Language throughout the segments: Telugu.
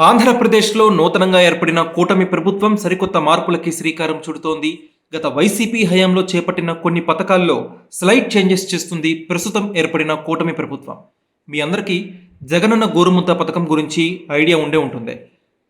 ఆంధ్రప్రదేశ్లో నూతనంగా ఏర్పడిన కూటమి ప్రభుత్వం సరికొత్త మార్పులకి శ్రీకారం చుడుతోంది. గత వైసీపీ హయాంలో చేపట్టిన కొన్ని పథకాల్లో స్లైడ్ చేంజెస్ చేస్తుంది ప్రస్తుతం ఏర్పడిన కూటమి ప్రభుత్వం. మీ అందరికీ జగనన్న గోరుముద్ద పథకం గురించి ఐడియా ఉండే ఉంటుంది.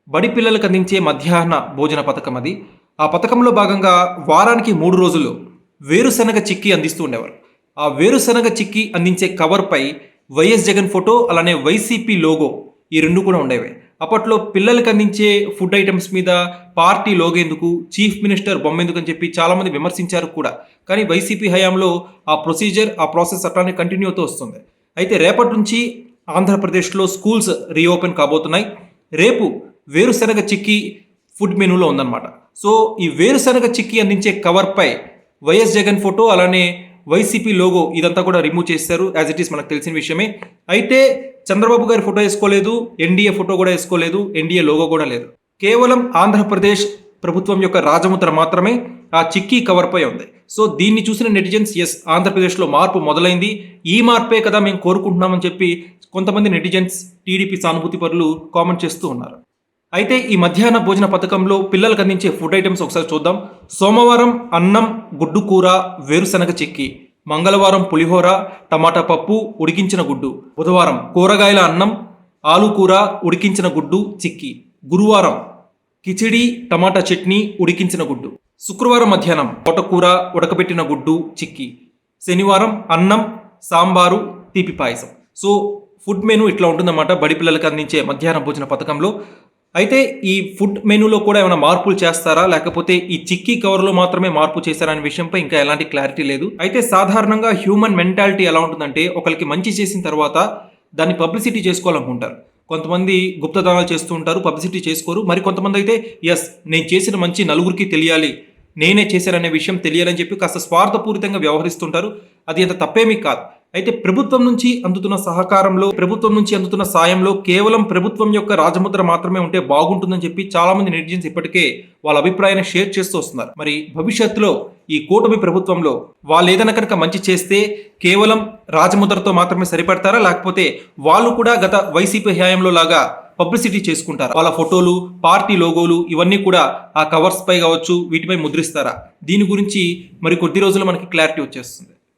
బడి పిల్లలకు అందించే మధ్యాహ్న భోజన పథకం అది. ఆ పథకంలో భాగంగా వారానికి మూడు రోజులు వేరుశనగ చిక్కీ అందిస్తూ ఉండేవారు. ఆ వేరుశనగ చిక్కీ అందించే కవర్పై వైఎస్ జగన్ ఫోటో అలానే వైసీపీ లోగో ఈ రెండు కూడా ఉండేవి. అప్పట్లో పిల్లలకు అందించే ఫుడ్ ఐటమ్స్ మీద పార్టీ లోగేందుకు చీఫ్ మినిస్టర్ బొమ్మేందుకు అని చెప్పి చాలామంది విమర్శించారు కూడా. కానీ వైసీపీ హయాంలో ఆ ప్రొసీజర్ ఆ ప్రాసెస్ అట్లానే కంటిన్యూ అవుతూ వస్తుంది. అయితే రేపటి నుంచి ఆంధ్రప్రదేశ్లో స్కూల్స్ రీఓపెన్ కాబోతున్నాయి. రేపు వేరుశనగ చిక్కీ ఫుడ్ మెనూలో ఉందన్నమాట. సో ఈ వేరుశనగ చిక్కీ అందించే కవర్పై వైఎస్ జగన్ ఫోటో అలానే వైసీపీ లోగో ఇదంతా కూడా రిమూవ్ చేశారు యాజ్ ఇట్ ఈస్ మనకు తెలిసిన విషయమే. అయితే చంద్రబాబు గారి ఫోటో వేసుకోలేదు ఎన్డీఏ ఫోటో కూడా వేసుకోలేదు ఎన్డీఏ లోగో కూడా లేదు. కేవలం ఆంధ్రప్రదేశ్ ప్రభుత్వం యొక్క రాజముద్ర మాత్రమే ఆ చిక్కీ కవర్పై ఉంది. సో దీన్ని చూసిన నెటిజన్స్ ఎస్ ఆంధ్రప్రదేశ్లో మార్పు మొదలైంది. ఈ మార్పే కదా మేము కోరుకుంటున్నామని చెప్పి కొంతమంది నెటిజన్స్ టీడీపీ సానుభూతి పరులు కామెంట్ చేస్తూ ఉన్నారు. అయితే ఈ మధ్యాహ్న భోజన పథకంలో పిల్లలకు అందించే ఫుడ్ ఐటమ్స్ ఒకసారి చూద్దాం. సోమవారం అన్నం గుడ్డు కూర వేరుశనగ చిక్కి. మంగళవారం పులిహోర టమాటా పప్పు ఉడికించిన గుడ్డు. బుధవారం కూరగాయల అన్నం ఆలు కూర ఉడికించిన గుడ్డు చిక్కి. గురువారం కిచిడి టమాటా చట్నీ ఉడికించిన గుడ్డు. శుక్రవారం మధ్యాహ్నం తోటకూర ఉడకబెట్టిన గుడ్డు చిక్కి. శనివారం అన్నం సాంబారు తీపి పాయసం. సో ఫుడ్ మెనూ ఇట్లా ఉంటుందన్నమాట బడి పిల్లలకు అందించే మధ్యాహ్న భోజన పథకంలో. అయితే ఈ ఫుడ్ మెనూలో కూడా ఏమైనా మార్పులు చేస్తారా? లేకపోతే ఈ చిక్కీ కవర్లో మాత్రమే మార్పు చేశారా అనే విషయంపై ఇంకా ఎలాంటి క్లారిటీ లేదు. అయితే సాధారణంగా హ్యూమన్ మెంటాలిటీ ఎలా ఉంటుందంటే ఒకరికి మంచి చేసిన తర్వాత దాన్ని పబ్లిసిటీ చేసుకోవాలనుకుంటారు. కొంతమంది గుప్తదానాలు చేస్తూ ఉంటారు పబ్లిసిటీ చేసుకోరు. మరి కొంతమంది అయితే ఎస్ నేను చేసిన మంచి నలుగురికి తెలియాలి. నేనే చేశాననే విషయం తెలియాలని చెప్పి కాస్త స్వార్థపూరితంగా వ్యవహరిస్తుంటారు. అది అంత తప్పేమీ కాదు. అయితే ప్రభుత్వం నుంచి అందుతున్న సహకారంలో ప్రభుత్వం నుంచి అందుతున్న సాయంలో కేవలం ప్రభుత్వం యొక్క రాజముద్ర మాత్రమే ఉంటే బాగుంటుందని చెప్పి చాలా మంది నెటిజన్స్ ఇప్పటికే వాళ్ళ అభిప్రాయాన్ని షేర్ చేస్తూ వస్తున్నారు. మరి భవిష్యత్తులో ఈ కూటమి ప్రభుత్వంలో వాళ్ళు ఏదైనా కనుక మంచి చేస్తే కేవలం రాజముద్రతో మాత్రమే సరిపడతారా? లేకపోతే వాళ్ళు కూడా గత వైసీపీ హయాంలో లాగా పబ్లిసిటీ చేసుకుంటారు? వాళ్ళ ఫోటోలు పార్టీ లోగోలు ఇవన్నీ కూడా ఆ కవర్స్ పై కావచ్చు వీటిపై ముద్రిస్తారా? దీని గురించి మరి కొద్ది రోజులు మనకి క్లారిటీ వచ్చేస్తుంది.